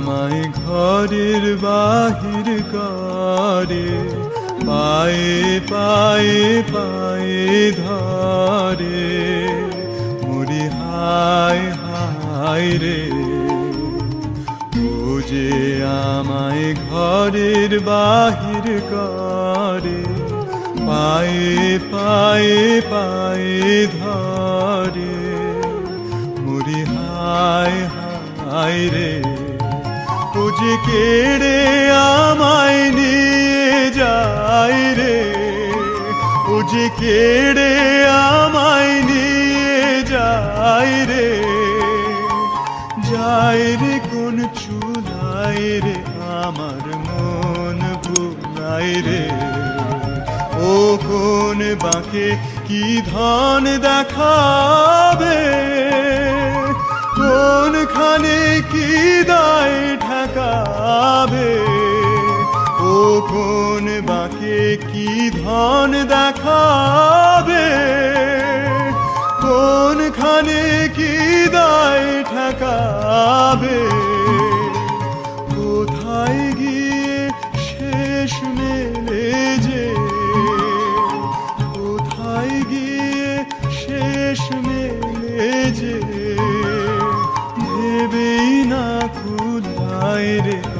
আমায় ঘরের বাহির করে, পায়ে পায়ে পায়ে ধরে। মুড়ি হায় হায় রে যে আমায় ঘরের বাহির করে, পায়ে পায়ে পায়ে ধরে। মুড়ি হায় হায় রে। ও কেড়ে আমায় নিয়ে যায় রে। ও কেড়ে আমায় নিয়ে যায় রে। যায় রে কোন চুলাই রে, আমার মন ভুলাই রে। ও কোন বাঁকে কি ধন দেখাবে? কোনখানে কি দায় ভাবে ও কোন বাকে কি ধন দেখাবে? কোনখানে কি দায় ঠেকাবে? কোথায় গিয়ে শেষ মেলে যে? কোথায় গিয়ে শেষ মেলে যে? ভেবেই না খুদায় রে।